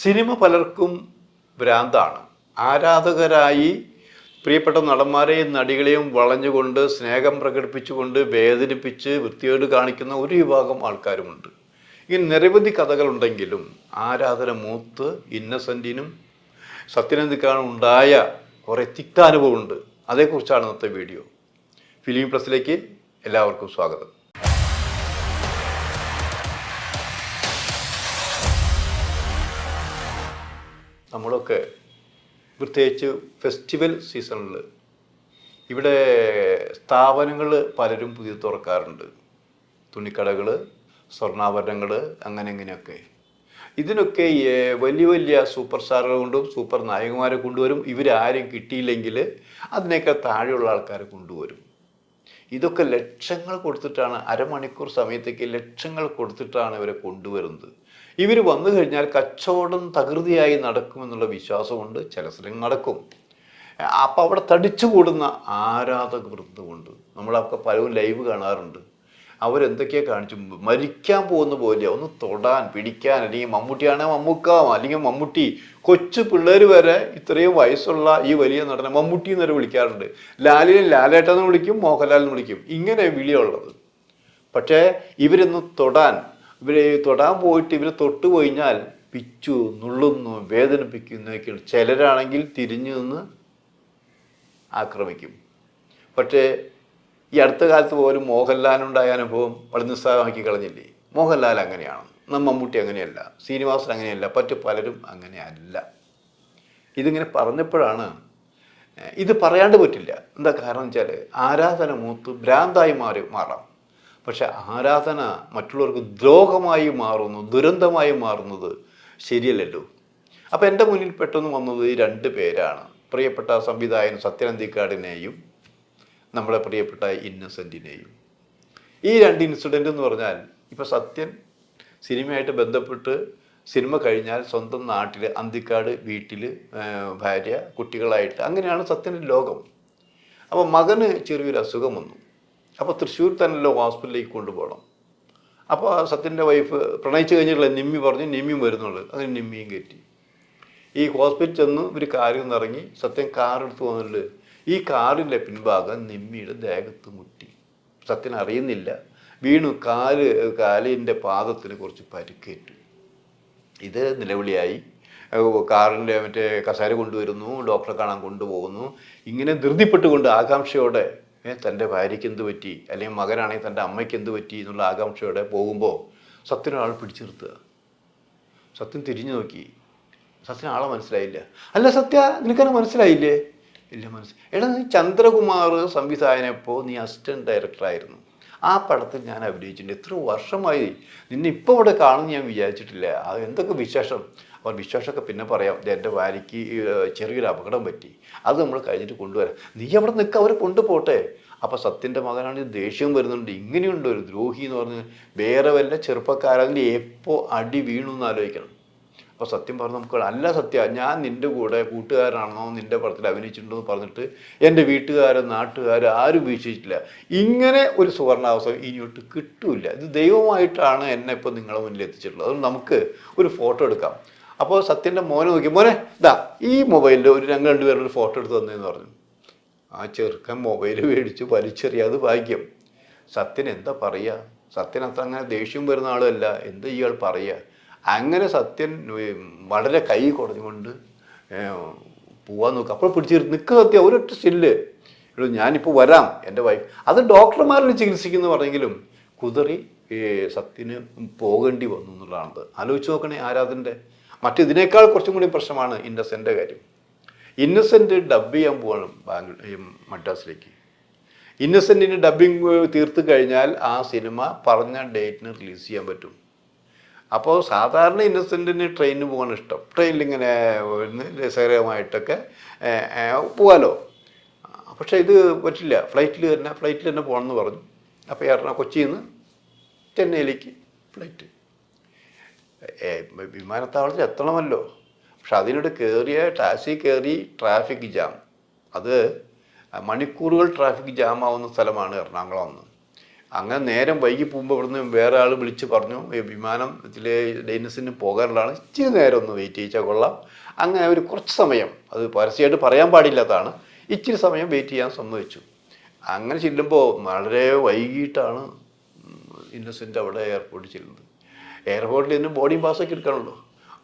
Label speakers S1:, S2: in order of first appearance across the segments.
S1: Cinema പലർക്കും ഭ്രാന്താണ്. ആരാധകരായി പ്രിയപ്പെട്ട നടന്മാരെയും നടികളെയും വളഞ്ഞുകൊണ്ട് സ്നേഹം പ്രകടിപ്പിച്ചുകൊണ്ട് വേദനിപ്പിച്ച് വൃത്തികേട് കാണിക്കുന്ന ഒരു വിഭാഗം ആൾക്കാരുമുണ്ട്. ഇങ്ങനെ നിരവധി കഥകളുണ്ടെങ്കിലും ആരാധന മൂത്ത് ഇന്നസെന്റിനും സത്യനന്ദിക്കാനും ഉണ്ടായ കുറേ തിക്താനുഭവമുണ്ട്. അതേക്കുറിച്ചാണ് ഇന്നത്തെ വീഡിയോ. ഫിലിം പ്ലസിലേക്ക് എല്ലാവർക്കും സ്വാഗതം. നമ്മളൊക്കെ പ്രത്യേകിച്ച് ഫെസ്റ്റിവൽ സീസണിൽ ഇവിടെ സ്ഥാപനങ്ങൾ പലരും പുതിയ തുറക്കാറുണ്ട്. തുണിക്കടകൾ സ്വർണാഭരണങ്ങൾ അങ്ങനെ ഇങ്ങനെയൊക്കെ. ഇതിനൊക്കെ വലിയ വലിയ സൂപ്പർ സ്റ്റാറുകൾ കൊണ്ടും സൂപ്പർ നായകന്മാരെ കൊണ്ടുവരും. ഇവരാരും കിട്ടിയില്ലെങ്കിൽ അതിനേക്കാൾ താഴെയുള്ള ആൾക്കാരെ കൊണ്ടുവരും. ഇതൊക്കെ ലക്ഷങ്ങൾ കൊടുത്തിട്ടാണ് അരമണിക്കൂർ സമയത്തേക്ക് ലക്ഷങ്ങൾ കൊടുത്തിട്ടാണ് ഇവരെ കൊണ്ടുവരുന്നത്. ഇവർ വന്നു കഴിഞ്ഞാൽ കച്ചവടം തകൃതിയായി നടക്കുമെന്നുള്ള വിശ്വാസമുണ്ട്. ചില സ്ഥലങ്ങൾ നടക്കും. അപ്പം അവിടെ തടിച്ചു കൂടുന്ന ആരാധക വൃന്ദമുണ്ട്. നമ്മളൊക്കെ പലരും ലൈവ് കാണാറുണ്ട്. അവരെന്തൊക്കെയാണ് കാണിച്ചു? മരിക്കാൻ പോകുന്ന പോലെ ഒന്ന് തൊടാൻ പിടിക്കാൻ അല്ലെങ്കിൽ മമ്മൂട്ടിയാണെ മമ്മൂക്കാം അല്ലെങ്കിൽ മമ്മൂട്ടി. കൊച്ചു പിള്ളേർ വരെ ഇത്രയും വയസ്സുള്ള ഈ വലിയ നടനെ മമ്മൂട്ടി എന്നൊരു വിളിക്കാറുണ്ട്. ലാലിനെ ലാലേട്ടെന്ന് വിളിക്കും മോഹൻലാൽ എന്ന് വിളിക്കും. ഇങ്ങനെ വിളിയുള്ളത്. പക്ഷേ ഇവരൊന്ന് തൊടാൻ ഇവരെ തൊടാൻ പോയിട്ട് ഇവരെ തൊട്ട് കഴിഞ്ഞാൽ പിച്ചു നുള്ളുന്നു വേദനിപ്പിക്കുന്നൊക്കെയാണ് ചിലരാണെങ്കിൽ തിരിഞ്ഞു നിന്ന് ആക്രമിക്കും. പക്ഷേ ഈ അടുത്ത കാലത്ത് പോലും മോഹൻലാലിനുണ്ടായ അനുഭവം വളരെ നിസ്സാരമാക്കി കളഞ്ഞില്ലേ? മോഹൻലാൽ അങ്ങനെയാണ്. മമ്മൂട്ടി അങ്ങനെയല്ല. ശ്രീനിവാസൻ അങ്ങനെയല്ല. മറ്റു പലരും അങ്ങനെയല്ല. ഇതിങ്ങനെ പറഞ്ഞപ്പോഴാണ് ഇത് പറയാണ്ട് പറ്റില്ല. എന്താ കാരണം വെച്ചാൽ ആരാധന മൂത്ത് ഭ്രാന്തായി മാറി മാറാം. പക്ഷെ ആരാധന മറ്റുള്ളവർക്ക് ദ്രോഹമായി മാറുന്നു ദുരന്തമായി മാറുന്നത് ശരിയല്ലല്ലോ അപ്പം എന്റെ മുന്നിൽ പെട്ടെന്ന് വന്നത് ഈ രണ്ട് പേരാണ്. പ്രിയപ്പെട്ട സംവിധായകൻ സത്യനന്ദിക്കാടിനെയും നമ്മുടെ പ്രിയപ്പെട്ട ഇന്നസെന്റിനെയും ഈ രണ്ട് ഇൻസിഡന്റ് എന്ന് പറഞ്ഞാൽ ഇപ്പോൾ സത്യൻ സിനിമയായിട്ട് ബന്ധപ്പെട്ട് സിനിമ കഴിഞ്ഞാൽ സ്വന്തം നാട്ടിൽ അന്തിക്കാട് വീട്ടിൽ ഭാര്യ കുട്ടികളായിട്ട് അങ്ങനെയാണ് സത്യന്റെ ലോകം. അപ്പോൾ മകന് ചെറിയൊരു അസുഖം വന്നു. അപ്പോൾ തൃശ്ശൂർ തന്നെയല്ലോ ഹോസ്പിറ്റലിലേക്ക് കൊണ്ടുപോകണം. അപ്പോൾ സത്യന്റെ വൈഫ് പ്രണയിച്ച് കഴിഞ്ഞിട്ടുള്ള നിമ്മി പറഞ്ഞ് നിമ്മിയും വരുന്നുള്ളൂ അങ്ങനെ നിമ്മിയും കയറ്റി. ഈ ഹോസ്പിറ്റലിൽ ചെന്ന് ഒരു കാര്യം ഇറങ്ങി സത്യം കാർ എടുത്ത് വന്നിട്ട് ഈ കാറിന്റെ പിൻഭാഗം നിമ്മിയുടെ ദേഹത്ത് മുട്ടി. സത്യൻ അറിയുന്നില്ല. വീണു കാൽ കാലിന്റെ പാദത്തിന് കുറച്ച് പരിക്കേറ്റു. ഇത് നിലവിളിയായി. കാറിന്റെ മറ്റേ കസേര കൊണ്ടുവരുന്നു ഡോക്ടറെ കാണാൻ കൊണ്ടുപോകുന്നു. ഇങ്ങനെ ധൃതിപ്പെട്ടുകൊണ്ട് ആകാംക്ഷയോടെ തന്റെ ഭാര്യയ്ക്ക് എന്ത് പറ്റി? അല്ലെങ്കിൽ മകനാണെങ്കിൽ തന്റെ അമ്മയ്ക്ക് എന്ത് പറ്റി എന്നുള്ള ആകാംക്ഷയോടെ പോകുമ്പോൾ സത്യൻ ഒരാൾ പിടിച്ചു നിർത്തുക സത്യൻ തിരിഞ്ഞു നോക്കി. സത്യൻ ആളെ മനസ്സിലായില്ല. അല്ല സത്യ നിനക്കത് മനസ്സിലായില്ലേ? ഇല്ല മനസ്സിലായി എടാ നീ ചന്ദ്രകുമാർ സംവിധായകനെപ്പോൾ നീ അസിസ്റ്റന്റ് ഡയറക്ടറായിരുന്നു. ആ പടത്തിൽ ഞാൻ അഭിനയിച്ചിട്ടുണ്ട്. എത്ര വർഷമായി നിന്നെ ഇപ്പോൾ ഇവിടെ കാണുമെന്ന് ഞാൻ വിചാരിച്ചിട്ടില്ല. അത് എന്തൊക്കെ വിശേഷം? അപ്പോൾ വിശേഷമൊക്കെ പിന്നെ പറയാം. എന്റെ ഭാര്യയ്ക്ക് ചെറിയൊരു അപകടം പറ്റി. അത് നമ്മൾ കഴിഞ്ഞിട്ട് കൊണ്ടുവരാം. നീ അവിടെ നിൽക്കുക അവർ കൊണ്ടുപോട്ടെ. അപ്പോൾ സത്യന്റെ മകനാണെങ്കിൽ ദേഷ്യം വരുന്നുണ്ട്. ഇങ്ങനെയുണ്ട് ഒരു ദ്രോഹി എന്ന് പറഞ്ഞ് വേറെ വല്ല ചെറുപ്പക്കാരാണെങ്കിൽ എപ്പോൾ അടി വീണു എന്ന് ആലോചിക്കണം. അപ്പോൾ സത്യം പറഞ്ഞു നമുക്ക് അല്ല സത്യ. ഞാൻ നിന്റെ കൂടെ കൂട്ടുകാരാണെന്നോ നിന്റെ പടത്തിൽ അഭിനയിച്ചിട്ടുണ്ടോ എന്ന് പറഞ്ഞിട്ട് എന്റെ വീട്ടുകാരും നാട്ടുകാരും ആരും വീക്ഷിച്ചിട്ടില്ല. ഇങ്ങനെ ഒരു സുവർണാവസരം ഇനിയോട്ട് കിട്ടൂല ഇത് ദൈവമായിട്ടാണ് എന്നെ ഇപ്പോൾ നിങ്ങളെ മുന്നിൽ എത്തിച്ചിട്ടുള്ളത്. അതുകൊണ്ട് നമുക്ക് ഒരു ഫോട്ടോ എടുക്കാം. അപ്പോൾ സത്യന്റെ മോനെ നോക്കി. മോനെ ഇതാ ഈ മൊബൈലിൽ ഒരു ഞങ്ങൾ രണ്ടുപേരുടെ ഒരു ഫോട്ടോ എടുത്ത് തന്നേന്ന് പറഞ്ഞു. ആ ചെറുക്കൻ മൊബൈൽ മേടിച്ച് വലിച്ചെറിയാതെ ഭാഗ്യം. സത്യൻ എന്താ പറയുക സത്യൻ അത്ര അങ്ങനെ ദേഷ്യം വരുന്ന ആളുമല്ല. എന്താ ഇയാൾ പറയുക അങ്ങനെ സത്യൻ വളരെ കൈ കുറഞ്ഞുകൊണ്ട് പോവാൻ നോക്കുക അപ്പോൾ പിടിച്ച് നിൽക്കുക സത്യം ഒരൊറ്റ സ്റ്റില്ല്. ഇവിടെ ഞാനിപ്പോൾ വരാം എന്റെ വൈഫ്. അത് ഡോക്ടർമാരിൽ ചികിത്സിക്കുന്നു പറഞ്ഞെങ്കിലും കുതിറി സത്യന് പോകേണ്ടി വന്നു എന്നുള്ളതാണത്. ആലോചിച്ച് നോക്കണേ ആരാധന്റെ മറ്റിതിനേക്കാൾ കുറച്ചും കൂടി പ്രശ്നമാണ് ഇന്നസെന്റെ കാര്യം. ഇന്നസെന്റ് ഡബ് ചെയ്യാൻ പോവാണ് ബാംഗ്ലൂർ മദ്രാസിലേക്ക്. ഇന്നസെന്റിന് ഡബിങ് തീർത്ത് കഴിഞ്ഞാൽ ആ സിനിമ പറഞ്ഞ ഡേറ്റിന് റിലീസ് ചെയ്യാൻ പറ്റും. അപ്പോൾ സാധാരണ ഇന്നസെന്റിന് ട്രെയിനിന് പോകാൻ ഇഷ്ടം. ട്രെയിനിൽ ഇങ്ങനെ രസകരമായിട്ടൊക്കെ പോകാലോ പക്ഷേ ഇത് പറ്റില്ല. ഫ്ലൈറ്റിൽ തന്നെ ഫ്ലൈറ്റിൽ തന്നെ പോകണമെന്ന് പറഞ്ഞു. അപ്പോൾ എറണാകുളം കൊച്ചിയിൽ നിന്ന് ചെന്നൈയിലേക്ക് ഫ്ലൈറ്റ്. വിമാനത്താവളത്തിൽ എത്തണമല്ലോ. പക്ഷെ അതിനോട് കയറിയ ടാക്സി കയറി ട്രാഫിക് ജാം. അത് മണിക്കൂറുകൾ ട്രാഫിക് ജാം ആവുന്ന സ്ഥലമാണ് എറണാകുളം എന്ന് അങ്ങനെ നേരം വൈകി പോകുമ്പോൾ ഇവിടുന്ന് വേറെ ആൾ വിളിച്ച് പറഞ്ഞു വിമാനം ഇതിലെ ഡൈനസിന് പോകാനുള്ളതാണ്. ഇച്ചിരി നേരം ഒന്ന് വെയിറ്റ് ചെയ്യിച്ചാൽ കൊള്ളാം. അങ്ങനെ ഒരു കുറച്ച് സമയം അത് പരസ്യമായിട്ട് പറയാൻ പാടില്ലാത്തതാണ് ഇച്ചിരി സമയം വെയിറ്റ് ചെയ്യാൻ സമ്മതിച്ചു. അങ്ങനെ ചെല്ലുമ്പോൾ വളരെ വൈകിട്ടാണ് ഇന്നസെന്റ് അവിടെ എയർപോർട്ടിൽ ചെല്ലുന്നത്. എയർപോർട്ടിൽ നിന്ന് ബോർഡിംഗ് പാസ് ഒക്കെ എടുക്കണമല്ലോ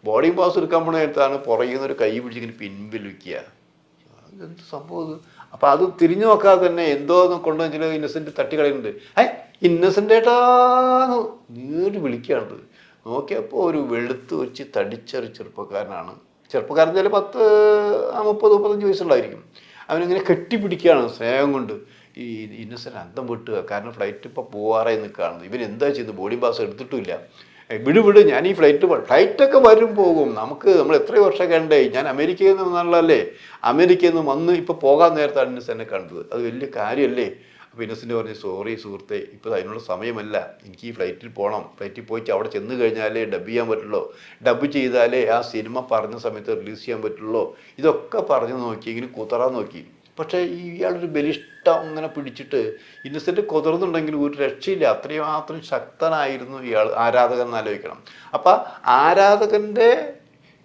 S1: ബോർഡിംഗ് പാസ് എടുക്കാൻ പോണ നേരത്താണ് പുറകിൽ നിന്ന് ഒരു കൈ പിടിച്ചിങ്ങനെ പിൻവലിക്കുക. എന്ത് സംഭവം ഇത് അപ്പം അത് തിരിഞ്ഞു നോക്കാതെ തന്നെ എന്തോ ഇന്നസെന്റ് തട്ടി തട്ടിക്കളയുന്നുണ്ട് ഏ ഇന്നസെന്റ് ഏട്ടാന്ന് നീട്ട് വിളിക്കുകയാണത്. നോക്കിയപ്പോൾ ഒരു വെളുത്ത് വെച്ച് തടിച്ചൊരു ചെറുപ്പക്കാരനാണ്. ചെറുപ്പക്കാരൻ ചില പത്ത് മുപ്പത് മുപ്പത്തഞ്ച് വയസ്സുള്ളതായിരിക്കും അവനിങ്ങനെ കെട്ടിപ്പിടിക്കുകയാണ് സ്നേഹം കൊണ്ട്. ഈ ഇന്നസെന്റ് അന്തം വിട്ടുക. കാരണം ഫ്ലൈറ്റ് ഇപ്പോൾ പോവാറായി നിൽക്കുകയാണ്. ഇവൻ എന്താ ചെയ്യുന്നത്? ബോഡി പാസ് എടുത്തിട്ടില്ല ഏ, വിട് വിട് ഞാൻ ഈ ഫ്ലൈറ്റ് ഫ്ലൈറ്റൊക്കെ വരും പോകും. നമുക്ക് നമ്മൾ എത്ര വർഷം കണ്ടേ ഞാൻ അമേരിക്കയിൽ നിന്ന് വന്നാലല്ലേ അമേരിക്കയിൽ നിന്ന് വന്ന് ഇപ്പോൾ പോകാൻ നേരത്താണ് ഇന്നസ് എന്നെ കണ്ടത്. അത് വലിയ കാര്യമല്ലേ അപ്പോൾ ഇന്നസിന്റെ പറഞ്ഞു സോറി സുഹൃത്തെ ഇപ്പോൾ അതിനുള്ള സമയമല്ല. എനിക്ക് ഈ ഫ്ലൈറ്റിൽ പോകണം ഫ്ലൈറ്റിൽ പോയിട്ട് അവിടെ ചെന്ന് കഴിഞ്ഞാലേ ഡബ് ചെയ്യാൻ പറ്റുള്ളൂ. ഡബ് ചെയ്താലേ ആ സിനിമ പറഞ്ഞ സമയത്ത് റിലീസ് ചെയ്യാൻ പറ്റുള്ളൂ. ഇതൊക്കെ പറഞ്ഞു നോക്കി ഇങ്ങനെ കുതറാൻ നോക്കി. പക്ഷേ ഇയാളൊരു ബലിഷ്ടം അങ്ങനെ പിടിച്ചിട്ട് ഇന്നസെന്റ് കുതിർന്നുണ്ടെങ്കിൽ ഒരു രക്ഷയില്ല. അത്രയും മാത്രം ശക്തനായിരുന്നു ഇയാൾ. ആരാധകൻ എന്ന് ആലോചിക്കണം. അപ്പം ആരാധകന്റെ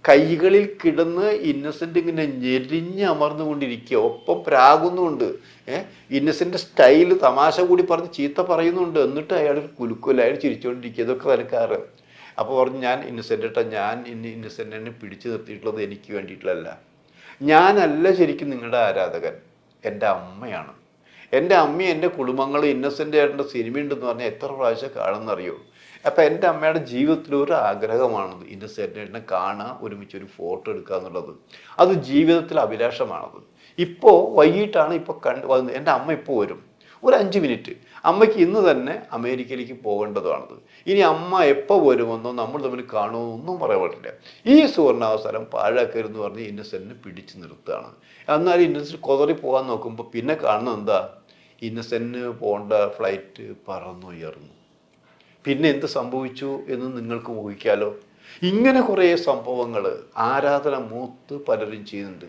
S1: കൈകളിൽ കിടന്ന് ഇന്നസെന്റ് ഇങ്ങനെ ഞെരിഞ്ഞ് അമർന്നുകൊണ്ടിരിക്കുക. ഒപ്പം പ്രാകുന്നുമുണ്ട് ഏഹ് ഇന്നസെന്റ് സ്റ്റൈൽ തമാശ കൂടി പറഞ്ഞ് ചീത്ത പറയുന്നുണ്ട്. എന്നിട്ട് അയാൾ കുലുക്കുമല്ല അയാൾ ചിരിച്ചുകൊണ്ടിരിക്കുക ഇതൊക്കെ തനക്കാറ് അപ്പോൾ പറഞ്ഞു ഞാൻ ഇന്നസെന്റ് ഞാൻ ഇന്ന് ഇന്നസെന്റിനെ പിടിച്ചു നിർത്തിയിട്ടുള്ളത് എനിക്ക് വേണ്ടിയിട്ടുള്ളതല്ല. ഞാനല്ല ശരിക്കും നിങ്ങളുടെ ആരാധകൻ. എന്റെ അമ്മയാണ്. എന്റെ അമ്മയും എന്റെ കുടുംബങ്ങളും ഇന്നസെന്റ് ആയിട്ടുള്ള സിനിമയുണ്ടെന്ന് പറഞ്ഞാൽ എത്ര പ്രാവശ്യം കാണുന്നറിയോ അപ്പം എന്റെ അമ്മയുടെ ജീവിതത്തിൽ ഒരു ആഗ്രഹമാണത് ഇന്നസെന്റിനെ കാണുക ഒരുമിച്ച് ഒരു ഫോട്ടോ എടുക്കുക എന്നുള്ളത്. അത് ജീവിതത്തിൽ അഭിലാഷമാണത്. ഇപ്പോൾ വൈകിട്ടാണ് ഇപ്പോൾ കണ്ട് എന്റെ അമ്മ ഇപ്പോൾ വരും. ഒരു അഞ്ച് മിനിറ്റ് അമ്മയ്ക്ക് ഇന്ന് തന്നെ അമേരിക്കയിലേക്ക് പോകേണ്ടതാണത്. ഇനി അമ്മ എപ്പോൾ വരുമെന്നോ നമ്മൾ തമ്മിൽ കാണുമോ ഒന്നും പറയാൻ പറ്റില്ല ഈ സുവർണാവസരം പാഴാക്കരുതെന്ന് പറഞ്ഞ് ഇന്നസെന്റിനെ പിടിച്ചു നിർത്തുകയാണ്. എന്നാൽ ഇന്നസെന്റ് കൊതറി പോകാൻ നോക്കുമ്പോൾ പിന്നെ കാണുന്നത് എന്താ? ഇന്നസെന്റിന് പോകേണ്ട ഫ്ലൈറ്റ് പറന്നുയർന്നു. പിന്നെ എന്ത് സംഭവിച്ചു എന്ന് നിങ്ങൾക്ക് ഊഹിക്കാലോ? ഇങ്ങനെ കുറേ സംഭവങ്ങൾ ആരാധന മൂത്ത് പലരും ചെയ്യുന്നുണ്ട്.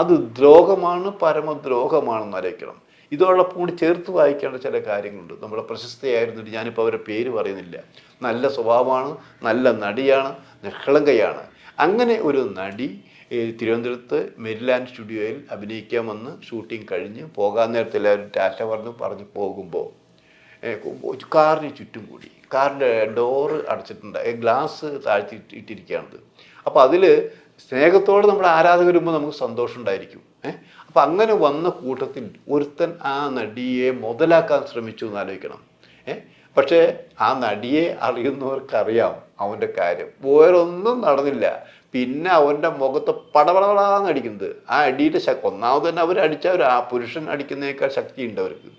S1: അത് ദ്രോഹമാണ് പരമദ്രോഹമാണെന്ന് അറിയിക്കണം ഇതോടൊപ്പം കൂടി ചേർത്ത് വായിക്കേണ്ട ചില കാര്യങ്ങളുണ്ട്. നമ്മുടെ പ്രശസ്തയായിരുന്നിട്ട് ഞാനിപ്പോൾ അവരുടെ പേര് പറയുന്നില്ല. നല്ല സ്വഭാവമാണ് നല്ല നടിയാണ് നിഷ്കളങ്കയാണ്. അങ്ങനെ ഒരു നടി തിരുവനന്തപുരത്ത് മെരിലാൻഡ് സ്റ്റുഡിയോയിൽ അഭിനയിക്കാൻ വന്ന് ഷൂട്ടിംഗ് കഴിഞ്ഞ് പോകാൻ നേരത്തെ എല്ലാവരും ടാറ്റ പറഞ്ഞ് പറഞ്ഞ് പോകുമ്പോൾ കാറിന് ചുറ്റും കൂടി കാറിന്റെ ഡോറ് അടച്ചിട്ടുണ്ട് ഗ്ലാസ് താഴ്ത്തി ഇട്ടിരിക്കുകയാണത്. അപ്പോൾ അതിൽ സ്നേഹത്തോടെ നമ്മുടെ ആരാധകരുമ്പോൾ നമുക്ക് സന്തോഷം ഉണ്ടായിരിക്കും. അപ്പം അങ്ങനെ വന്ന കൂട്ടത്തിൽ ഒരുത്തൻ ആ നടിയെ മുതലാക്കാൻ ശ്രമിച്ചു എന്ന് ആലോചിക്കണം. പക്ഷേ ആ നടിയെ അറിയുന്നവർക്കറിയാം അവന്റെ കാര്യം. വേറൊന്നും നടന്നില്ല. പിന്നെ അവന്റെ മുഖത്ത് പടപടപടാന്ന് അടിക്കുന്നത്. ആ അടിയുടെ ശക്തി ഒന്നാമത് തന്നെ അവർ അടിച്ച ഒരു ആ പുരുഷൻ അടിക്കുന്നതിനേക്കാൾ ശക്തിയുണ്ട് അവർക്ക്.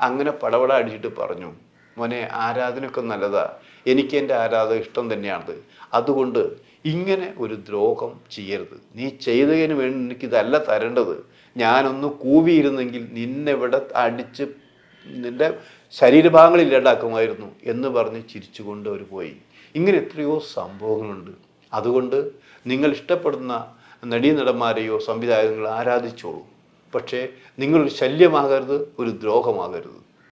S1: അങ്ങനെ പടപട അടിച്ചിട്ട് പറഞ്ഞു മോനെ ആരാധനയൊക്കെ നല്ലതാ. എനിക്ക് എന്റെ ആരാധന ഇഷ്ടം തന്നെയാണത്. അതുകൊണ്ട് ഇങ്ങനെ ഒരു ദ്രോഹം ചെയ്യരുത്. നീ ചെയ്തതിന് വേണ്ടി എനിക്കിതല്ല തരേണ്ടത്. ഞാനൊന്ന് കൂവിയിരുന്നെങ്കിൽ നിന്നെ ഇവിടെ അടിച്ച് നിന്റെ ശരീരഭാഗങ്ങൾ ഇല്ലാണ്ടാക്കുമായിരുന്നു എന്ന് പറഞ്ഞ് ചിരിച്ചുകൊണ്ട് അവർ പോയി. ഇങ്ങനെ എത്രയോ സംഭവങ്ങളുണ്ട്. അതുകൊണ്ട് നിങ്ങൾ ഇഷ്ടപ്പെടുന്ന നടീനടന്മാരെയോ സംവിധായകങ്ങളോ ആരാധിച്ചോളൂ. പക്ഷേ നിങ്ങളൊരു ശല്യമാകരുത് ഒരു ദ്രോഹമാകരുത്.